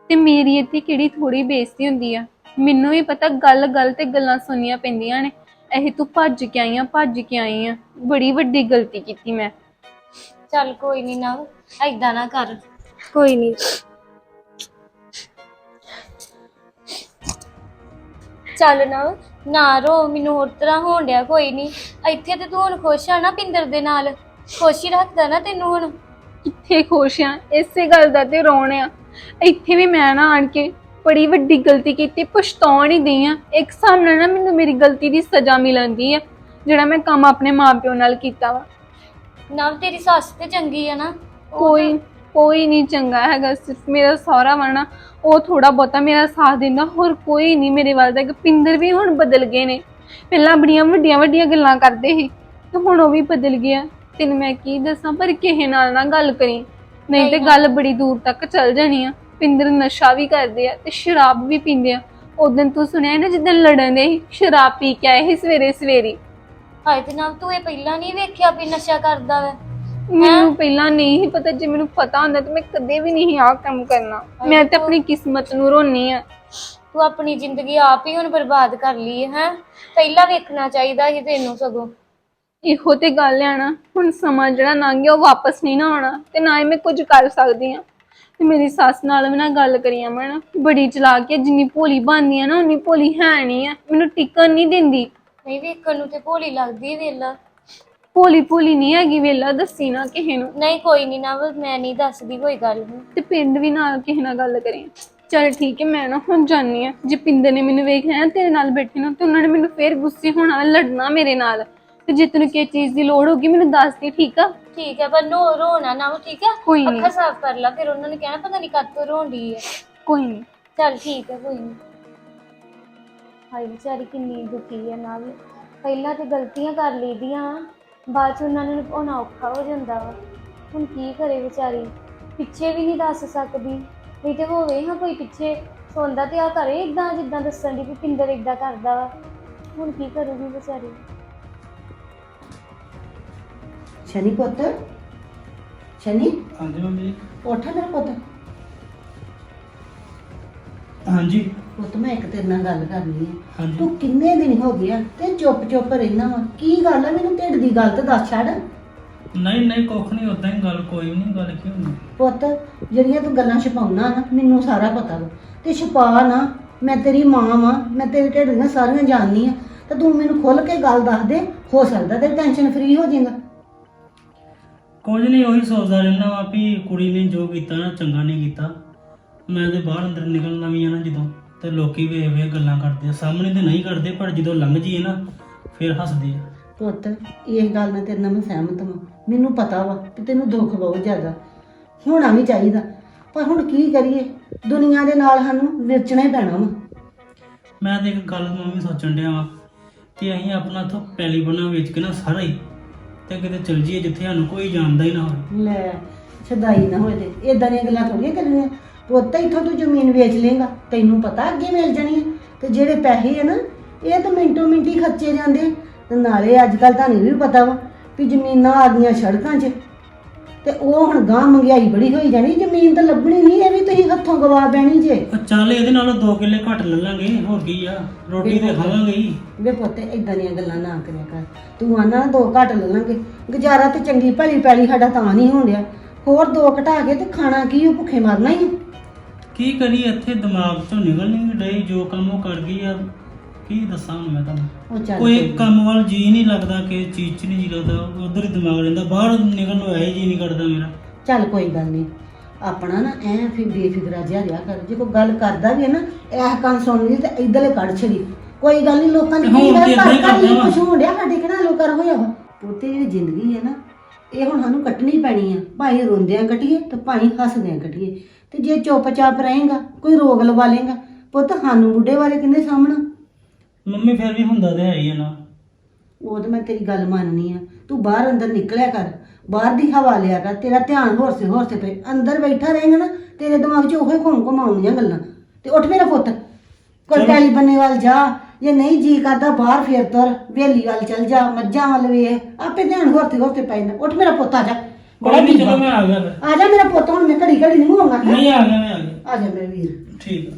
ਤੇ ਮੇਰੀ ਇੱਥੇ ਕਿਹੜੀ ਥੋੜੀ ਬੇਇੱਜ਼ਤੀ ਹੁੰਦੀ ਆ? ਮੈਨੂੰ ਵੀ ਪਤਾ ਗੱਲ ਗੱਲ ਤੇ ਗੱਲਾਂ ਸੁਣੀਆਂ ਪੈਂਦੀਆਂ ਨੇ। ਇਹ ਤੂੰ ਭੱਜ ਕੇ ਆਈ ਆ, ਭੱਜ ਕੇ ਆਈ ਆ। ਬੜੀ ਵੱਡੀ ਗਲਤੀ ਕੀਤੀ ਮੈਂ। ਚੱਲ ਕੋਈ ਨਹੀਂ ਨਾ ਐਦਾਂ ਨਾ ਕਰ। ਕੋਈ ਨਹੀਂ ਚੱਲ ਨਾ ਨਾ ਰੋ ਮੈਨੂੰ ਹੋਰ ਤਰ੍ਹਾਂ ਹੋਣ ਡਿਆ ਕੋਈ ਨਹੀਂ ਇੱਥੇ ਤੇ ਤੂੰ ਹੁਣ ਖੁਸ਼ ਆ ਨਾ ਪਿੰਦਰ ਦੇ ਨਾਲ। ਖੁਸ਼ ਰੱਖਦਾ ਨਾ ਤੈਨੂੰ ਹੁਣ। ਕਿੱਥੇ ਖੁਸ਼ ਆ? ਇਸੇ ਗੱਲ ਦਾ ਤੇ ਰੋਣ ਆ। ਇੱਥੇ ਵੀ ਮੈਂ ਨਾ ਆਣ ਕੇ ਬੜੀ ਵੱਡੀ ਗਲਤੀ ਕੀਤੀ ਪਛਤਾਉਣ ਹੀ ਦਈ ਆ। ਇੱਕ ਸਾਹਮਣੇ ਨਾ ਮੈਨੂੰ ਮੇਰੀ ਗਲਤੀ ਦੀ ਸਜ਼ਾ ਮਿਲਣਦੀ ਆ ਜਿਹੜਾ ਮੈਂ ਕੰਮ ਆਪਣੇ ਮਾਪਿਓ ਨਾਲ ਕੀਤਾ ਵਾ। ਨਾ ਤੇਰੀ ਸੱਸ ਤੇ ਚੰਗੀ ਆ ਨਾ ਉਹ ਕੋਈ ਕੋਈ ਨਹੀਂ ਚੰਗਾ ਹੈਗਾ ਸਿਰਫ ਮੇਰਾ ਸਹੁਰਾ ਵਾ ਨਾ ਉਹ ਥੋੜਾ ਬਹੁਤਾ ਮੇਰਾ ਸਾਥ ਦਿੰਦਾ ਹੋਰ ਕੋਈ ਨਹੀਂ ਮੇਰੇ ਵੱਲ ਦਾ ਪਿੰਦਰ ਵੀ ਹੁਣ ਬਦਲ ਗਏ ਨੇ। ਪਹਿਲਾਂ ਬੜੀਆਂ ਵੱਡੀਆਂ ਵੱਡੀਆਂ ਗੱਲਾਂ ਕਰਦੇ ਸੀ ਤੇ ਹੁਣ ਉਹ ਵੀ ਬਦਲ ਗਿਆ ਤੈਨੂੰ ਮੈਂ ਕੀ ਦੱਸਾਂ ਪਰ ਕਿਸੇ ਨਾਲ ਨਾ ਗੱਲ ਕਰੀ। ਨਹੀਂ ਤੇ ਗੱਲ ਬੜੀ ਦੂਰ ਤੱਕ ਚੱਲ ਜਾਣੀ ਆ। ਪਿੰਦਰ ਨਸ਼ਾ ਵੀ ਕਰਦੇ ਆ ਤੇ ਸ਼ਰਾਬ ਵੀ ਪੀਂਦੇ ਆ। ਉਦੋਂ ਤੂੰ ਸੁਣਿਆ ਨਾ ਜਿੱਦਣ ਲੜਨ ਦੇ ਸੀ, ਸ਼ਰਾਬ ਪੀ ਕੇ ਆਏ ਸੀ ਸਵੇਰੇ ਸਵੇਰੇ ਹਾਏ ਤੇ ਨਾ ਤੂੰ ਇਹ ਪਹਿਲਾਂ ਨਹੀਂ ਵੇਖਿਆ ਵੀ ਨਸ਼ਾ ਕਰਦਾ ਵਾ? ਮੈਨੂੰ ਪਹਿਲਾਂ ਨਹੀਂ ਸੀ ਪਤਾ ਜੇ ਮੈਨੂੰ ਪਤਾ ਹੁੰਦਾ ਤਾਂ ਮੈਂ ਕਦੇ ਵੀ ਨਹੀਂ ਆਹ ਕੰਮ ਕਰਨਾ। ਮੈਂ ਤਾਂ ਆਪਣੀ ਕਿਸਮਤ ਨੂੰ ਰੋਨੀ ਆ। ਤੂੰ ਆਪਣੀ ਜ਼ਿੰਦਗੀ ਆਪ ਹੀ ਹੁਣ ਬਰਬਾਦ ਕਰ ਲਈ ਹੈ ਪਹਿਲਾਂ ਵੇਖਣਾ ਚਾਹੀਦਾ ਸੀ ਤੈਨੂੰ ਸਗੋਂ। ਇਹੋ ਤੇ ਗੱਲ ਆ ਨਾ ਹੁਣ ਸਮਾਂ ਜਿਹੜਾ ਲੰਘ ਗਿਆ ਉਹ ਵਾਪਸ ਨਹੀਂ ਨਾ ਆਉਣਾ ਤੇ ਨਾ ਹੀ ਮੈਂ ਕੁਝ ਕਰ ਸਕਦੀ ਆ। ਤੇ ਮੇਰੀ ਸੱਸ ਨਾਲ ਵੀ ਨਾ ਗੱਲ ਕਰੀ ਆ ਮੈਂ ਨਾ ਬੜੀ ਚਲਾਕ ਹੈ ਜਿੰਨੀ ਭੋਲੀ ਬਣਦੀ ਆ ਨਾ ਉਨੀ ਭੋਲੀ ਹੈ ਨਹੀਂ ਆ ਮੈਨੂੰ ਟਿਕਣ ਨਹੀਂ ਦਿੰਦੀ। ਨਹੀਂ ਵੇਖਣ ਨੂੰ ਤੇ ਭੋਲੀ ਲੱਗਦੀ ਵੇਲਾ। ਭੋਲੀ ਭੋਲੀ ਨਹੀਂ ਹੈਗੀ ਵੇਲਾ ਦੱਸੀ ਨਾ ਕਿਸੇ ਨੂੰ। ਨਹੀਂ ਕੋਈ ਨਹੀਂ ਨਾ ਮੈਂ ਨਹੀਂ ਦੱਸਦੀ ਕੋਈ ਗੱਲ ਨਹੀਂ ਤੇ ਪਿੰਡ ਵੀ ਨਾਲ ਕਿਸੇ ਨਾਲ ਗੱਲ ਕਰੀ। ਚਲ ਠੀਕ ਹੈ ਮੈਂ ਨਾ ਹੁਣ ਜਾਣੀ ਆ ਜੇ ਪਿੰਦਰ ਨੇ ਮੈਨੂੰ ਵੇਖਿਆ ਨਾ ਤੇਰੇ ਨਾਲ ਬੈਠੇ ਨਾ ਤੇ ਉਹਨਾਂ ਨੇ ਮੈਨੂੰ ਫੇਰ ਗੁੱਸੇ ਹੋਣਾ ਲੜਨਾ ਮੇਰੇ ਨਾਲ। ਤੇ ਜੇ ਤੈਨੂੰ ਕਿਸੇ ਚੀਜ਼ ਦੀ ਲੋੜ ਹੋਗੀ ਮੈਨੂੰ ਦੱਸ ਦੇ ਠੀਕ ਆ? ਠੀਕ ਹੈ ਪਰ ਨੋ ਰੋਣਾ ਨਾ ਠੀਕ ਹੈ ਕੋਈ ਨਹੀਂ ਅੱਖਾਂ ਸਾਫ਼ ਕਰ ਲੈ ਫਿਰ ਉਹਨਾਂ ਨੇ ਕਹਿਣਾ ਪਤਾ ਨਹੀਂ ਕਦ ਤੋਂ ਰੋਂਦੀ ਹੈ ਕੋਈ ਨਹੀਂ ਚੱਲ ਠੀਕ ਹੈ ਕੋਈ ਨਹੀਂ ਹਾਏ ਵਿਚਾਰੀ ਕਿੰਨੀ ਦੁਖੀ ਹੈ ਨਾ ਵੀ। ਪਹਿਲਾਂ ਤੇ ਗਲਤੀਆਂ ਕਰ ਲਈਦੀਆਂ ਬਾਅਦ ਚ ਉਹਨਾਂ ਨੂੰ ਨਿਭਾਉਣਾ ਔਖਾ ਹੋ ਜਾਂਦਾ ਵਾ। ਹੁਣ ਕੀ ਕਰੇ ਵਿਚਾਰੀ? ਪਿੱਛੇ ਵੀ ਨਹੀਂ ਦੱਸ ਸਕਦੀ। ਨਹੀਂ ਤੇ ਹੋਵੇ ਹਾਂ ਕੋਈ ਪਿੱਛੇ ਸੌਂਦਾ ਤੇ ਆ ਕਰੇ ਇਦਾਂ ਜਿੱਦਾਂ ਦੱਸਣ ਦੀ ਵੀ ਪਿੰਦਰ ਇਦਾਂ ਕਰਦਾ ਵਾ। ਹੁਣ ਕੀ ਕਰੂਗੀ ਵਿਚਾਰੀ? ਸ਼ਨੀ ਪੁੱਤ ਸ਼ਨੀ? ਹਾਂਜੀ ਮੰਮੀ। ਉੱਠ ਮੇਰਾ ਪੁੱਤ। ਹਾਂਜੀ। ਪੁੱਤ ਮੈਂ ਇੱਕ ਤੇਰੇ ਨਾਲ ਗੱਲ ਕਰਨੀ ਹੈ। ਹਾਂਜੀ। ਤੂੰ ਕਿੰਨੇ ਦਿਨ ਹੋ ਗਏ ਆ ਤੇ ਚੁੱਪ ਚੁੱਪ ਰਹਿਣਾ ਵਾ? ਕੀ ਗੱਲ ਆ? ਮੈਨੂੰ ਢਿੱਡ ਦੀ ਗੱਲ ਤੇ ਦੱਸ ਛੱਡ। ਨਹੀਂ ਨਹੀਂ ਕੁੱਖ ਨਹੀਂ ਉਦਾਂ ਹੀ ਗੱਲ ਕੋਈ ਨਹੀਂ ਗੱਲ ਕੀ ਹੁੰਦੀ ਪੁੱਤ ਜਿਹੜੀਆਂ ਤੂੰ ਗੱਲਾਂ ਛਪਾਉਣਾ ਨਾ ਮੈਨੂੰ ਸਾਰਾ ਪਤਾ ਵਾ। ਤੇ ਛਪਾ ਨਾ ਮੈਂ ਤੇਰੀ ਮਾਂ ਵਾਂ ਮੈਂ ਤੇਰੇ ਢਿੱਡ ਦੀਆਂ ਸਾਰੀਆਂ ਜਾਣਨੀ ਆ ਤੇ ਤੂੰ ਮੈਨੂੰ ਖੁੱਲ ਕੇ ਗੱਲ ਦੱਸ ਦੇ ਹੋ ਸਕਦਾ ਤੇ ਟੈਨਸ਼ਨ ਫ੍ਰੀ ਹੋ ਜਾਏਗਾ। ਕੁਝ ਨਹੀਂ ਉਹੀ ਸੋਚਦਾ ਰਹਿੰਦਾ ਵਾ ਵੀ ਕੁੜੀ ਨੇ ਜੋ ਕੀਤਾ ਨਾ ਚੰਗਾ ਨਹੀਂ ਕੀਤਾ। ਮੈਂ ਤੇ ਬਾਹਰ ਅੰਦਰ ਨਿਕਲਣਾ ਵੀ ਆ ਨਾ ਜਦੋਂ ਤੇ ਲੋਕੀ ਵੇਖ ਵੇਖ ਗੱਲਾਂ ਕਰਦੇ ਆ। ਸਾਹਮਣੇ ਤੇ ਨਹੀਂ ਕਰਦੇ ਪਰ ਜਦੋਂ ਲੰਘ ਜੀਏ ਨਾ ਫਿਰ ਹੱਸਦੇ ਆ। ਪੁੱਤ ਇਹ ਗੱਲ ਨਾਲ ਤੇਰੇ ਨਾਲ ਮੈਂ ਸਹਿਮਤ ਹਾਂ। ਮੈਨੂੰ ਪਤਾ ਵਾ ਕਿ ਤੈਨੂੰ ਦੁੱਖ ਬਹੁਤ ਜ਼ਿਆਦਾ। ਹੋਣਾ ਵੀ ਚਾਹੀਦਾ। ਪਰ ਹੁਣ ਕੀ ਕਰੀਏ? ਦੁਨੀਆ ਦੇ ਨਾਲ ਸਾਨੂੰ ਵਿਰਚਣਾ ਹੀ ਪੈਣਾ ਵਾ। ਮੈਂ ਤੇ ਇੱਕ ਗੱਲ ਮੰਮੀ ਸੋਚਣ ਡਿਆ ਵਾਂ ਕਿ ਅਸੀਂ ਆਪਣਾ ਤੋਂ ਪੈਲੀ ਬਣਾ ਵੇਚ ਕੇ ਨਾ ਸਾਰਾ ਹੀ ਤੇ ਕਿਤੇ ਚਲ ਜੀਏ ਜਿੱਥੇ ਸਾਨੂੰ ਕੋਈ ਜਾਣਦਾ ਹੀ ਨਾ ਹੋਵੇ। ਲੈ ਛਦਾਈ ਨਾ ਹੋਏ ਤੇ। ਇਦਾਂ ਦੀਆਂ ਗੱਲਾਂ ਥੋੜੀਆਂ ਕਰਨੀਆਂ। ਪੁੱਤ ਇੱਥੋਂ ਤੂੰ ਜ਼ਮੀਨ ਵੇਚ ਲੇਗਾ ਤੈਨੂੰ ਪਤਾ ਅੱਗੇ ਮਿਲ ਜਾਣੀ ਹੈ ਤੇ ਜਿਹੜੇ ਪੈਸੇ ਆ ਨਾ ਇਹ ਤਾਂ ਮਿੰਟੋ ਮਿੰਟੀ ਖਰਚੇ ਜਾਂਦੇ ਤੇ ਨਾਲੇ ਅੱਜ ਕੱਲ ਤੁਹਾਨੂੰ ਵੀ ਪਤਾ ਵਾ ਵੀ ਜ਼ਮੀਨਾਂ ਆ ਗਈਆਂ ਸੜਕਾਂ 'ਚ। ਤੇ ਉਹ ਹੁਣ ਗਾਂ ਮਹਿੰਗਾਈ ਬੜੀ ਹੋਈ ਜਾਣੀ ਜ਼ਮੀਨ ਤਾਂ ਲੱਭਣੀ ਨਹੀਂ ਇਹ ਵੀ ਤੁਸੀਂ ਹੱਥੋਂ ਗਵਾ ਬੈਣੀ ਜੇ। ਉਹ ਚੱਲ ਇਹਦੇ ਨਾਲੋਂ 2 ਕਿੱਲੇ ਘੱਟ ਲੈ ਲਾਂਗੇ ਹੋਰ ਕੀ ਆ? ਰੋਟੀ ਤੇ ਖਾਵਾਂਗੇ ਹੀ। ਵੇ ਪੁੱਤ ਇਦਾਂ ਦੀਆਂ ਗੱਲਾਂ ਨਾ ਕਰਿਆ ਕਰ। ਤੂੰ ਆਨਾ ਦੋ ਘੱਟ ਲੈ ਲਾਂਗੇ। ਗੁਜ਼ਾਰਾ ਤੇ ਚੰਗੀ ਭਲੀ ਪੈਲੀ ਸਾਡਾ ਤਾਂ ਨਹੀਂ ਹੋਣ ਡਿਆ। ਹੋਰ ਦੋ ਘਟਾ ਕੇ ਤੇ ਖਾਣਾ ਕੀ ਉਹ ਭੁੱਖੇ ਮਰਨਾ ਹੀ ਆ। ਕੀ ਕਰੀਏ ਇੱਥੇ ਦਿਮਾਗ ਚੋਂ ਨਿਕਲ ਨਹੀਂ ਡਈ ਜੋ ਕੰਮ ਉਹ ਕਰ ਗਈ ਆ ਕੀ ਦੱਸਾਂ ਹੁਣ ਮੈਂ ਤੁਹਾਨੂੰ? ਉਹ ਚੱਲ ਕੋਈ ਕੋਈ ਨੀ। ਕੰਮ ਵੱਲ ਜੀ ਨਹੀਂ ਲੱਗਦਾ ਕਿ ਚੀਜ਼ 'ਚ ਨਹੀਂ ਜੀ ਲੱਗਦਾ ਉਧਰ ਹੀ ਦਿਮਾਗ ਰਹਿੰਦਾ ਬਾਹਰ ਨਿਕਲਣ ਨੂੰ ਐ ਜੀ ਨਹੀਂ ਕਰਦਾ ਮੇਰਾ। ਚੱਲ ਕੋਈ ਗੱਲ ਨਹੀਂ ਆਪਣਾ ਨਾ ਐ ਫਿਰ ਬੇਫਿਕਰਾ ਜਿਹਾ ਰਿਹਾ ਕਰ ਜੇ ਕੋਈ ਗੱਲ ਕਰਦਾ ਵੀ ਹੈ ਨਾ ਇਹ ਕੰਨ ਸੁਣ ਲਈ ਤੇ ਇਧਰਲੇ ਕੱਢ ਛੜੀ। ਕੋਈ ਗੱਲ ਨਹੀਂ ਲੋਕਾਂ ਦੀ ਤੇ ਹੁਣ ਕੀ ਤੇ ਗੱਲ ਏਦਾਂ ਹੀ ਕਰਨਾ ਵਾ। ਡਿਆ ਸਾਡੇ ਕਿਹੜਾ ਲੋਕਾਂ ਦਾ ਹੋਇਆ ਵਾ? ਪੁੱਤੇ ਜਿਹੜੀ ਜ਼ਿੰਦਗੀ ਹੈ ਨਾ ਇਹ ਹੁਣ ਸਾਨੂੰ ਕੱਟਣੀ ਪੈਣੀ ਆ। ਭਾਈ ਰੋਂਦਿਆਂ ਕੱਟੀਏ ਤੇ ਭਾਈ ਹੱਸਦਿਆਂ ਕੱਟੀਏ। ਤੇ ਜੇ ਚੁੱਪਚਾਪ ਰਹੇਗਾ ਕੋਈ ਰੋਗ ਲਵਾ ਲੇਗਾ ਪੁੱਤ ਸਾਨੂੰ ਬੁੱਢੇ ਵਾਲੇ ਕਿੰਨੇ ਸਾਹਮਣਾ? ਮੰਮੀ ਫਿਰ ਵੀ ਹੁੰਦਾ ਤੇ ਹੈ ਹੀ ਆ ਨਾ। ਉਹ ਤਾਂ ਮੈਂ ਤੇਰੀ ਗੱਲ ਮੰਨਨੀ ਆ। ਤੂੰ ਬਾਹਰ ਅੰਦਰ ਨਿਕਲਿਆ ਕਰ ਬਾਹਰ ਦੀ ਹਵਾ ਲਿਆ ਕਰ ਤੇਰਾ ਧਿਆਨ ਹੋਰ ਸੇ ਹੋਰ ਸੇ ਪਏ ਅੰਦਰ ਬੈਠਾ ਰਹੇਗਾ ਨਾ ਤੇਰੇ ਦਿਮਾਗ 'ਚ ਉਹੀ ਘੁੰਮ ਘੁਮਾਉਣੀਆਂ ਗੱਲਾਂ। ਤੇ ਉੱਠ ਮੇਰਾ ਪੁੱਤ ਕੋਈ ਚਲੋ। ਟੈਲੀ ਬੰਨੇ ਵੱਲ ਜਾ ਜੇ ਨਹੀਂ ਜੀ ਕਰਦਾ ਬਾਹਰ ਫੇਰ ਤੁਰ ਵੇਲੀ ਵੱਲ ਚਲ ਜਾ ਮੱਝਾਂ ਵੱਲ ਵੇਖ ਆਪੇ ਧਿਆਨ ਹੋਰ ਤੇ ਹੋਰ ਤੇ ਪੈ ਜਾਂਦਾ। ਉੱਠ ਮੇਰਾ ਪੁੱਤ ਆ ਜਾ। ਬੜਾ ਨਹੀਂ। ਚਲੋ ਮੈਂ ਆ ਗਿਆ ਫਿਰ। ਆ ਜਾ ਮੇਰਾ ਪੁੱਤ ਹੁਣ ਮੈਂ ਘੜੀ ਘੜੀ ਨਹੀਂ ਆਉਣਾ ਨਹੀਂ ਆ ਗਿਆ ਮੈਂ ਆ ਗਿਆ। ਆ ਜਾ ਮੇਰੇ ਵੀਰ। ਠੀਕ ਆ।